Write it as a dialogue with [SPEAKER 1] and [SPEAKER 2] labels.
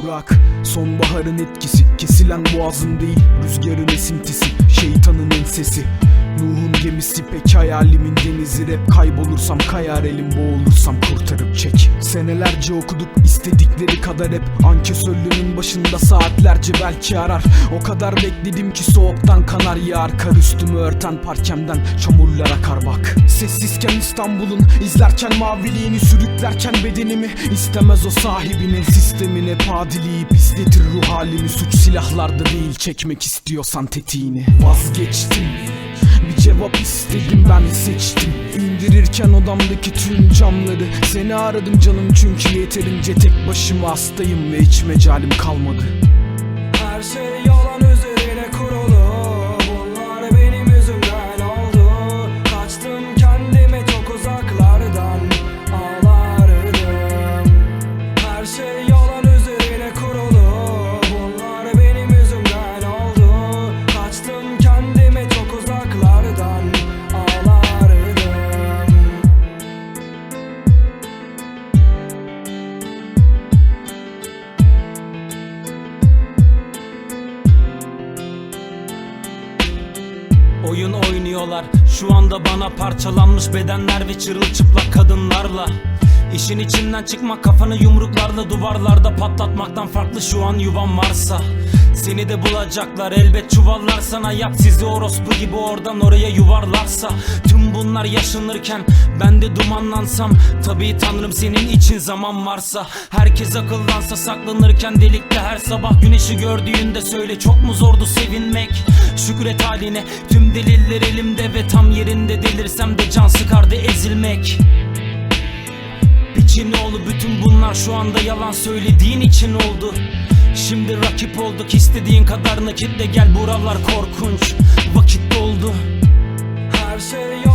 [SPEAKER 1] kurak. Sonbaharın etkisi Kesilen boğazın değil Rüzgarın esintisi Şeytanın ensesi Nuh'un gemisi pek hayalimin denizi. Rap Kaybolursam kayar elim boğulursam kurtarıp çek. Senelerce okuduk istedikleri kadar hep Ankesörlüğünün başında saatlerce belki arar. O kadar bekledim ki soğuktan kanar yağar Kar üstümü örten parkemden çamurlar akar bak. Sessizken İstanbul'un izlerken maviliğini Sürüklerken bedenimi. İstemez o sahibinin Sistemine padileyip istetir ruh halimi. Suç silahlarda değil çekmek istiyorsan tetiğini Vazgeçtim. Bir cevap istedim ben seçtim. İndirirken odamdaki tüm camları Seni aradım canım çünkü yeterince tek başıma hastayım Ve hiç mecalim kalmadı.
[SPEAKER 2] Her şey yalan
[SPEAKER 3] Oyun oynuyorlar. Şu anda bana parçalanmış bedenler ve çırılçıplak kadınlarla İşin içinden çıkmak kafanı yumruklarla duvarlarda patlatmaktan farklı şu an yuvan varsa. Seni de bulacaklar elbet çuvallar sana yap. Sizi orospu gibi oradan oraya yuvarlarsa. Tüm bunlar yaşanırken ben de dumanlansam Tabii tanrım senin için zaman varsa. Herkes akıllansa saklanırken delikte her sabah güneşi gördüğünde söyle çok mu zordu sevinmek? Şükret haline tüm deliller elimde ve tam yerinde. Delirsem de can sıkardı ezilmek Biçin oğlu bütün bunlar şu anda yalan söylediğin için oldu. Şimdi rakip olduk. İstediğin kadar nakitle gel. Buralar korkunç. Vakit doldu.
[SPEAKER 2] Her şey yalan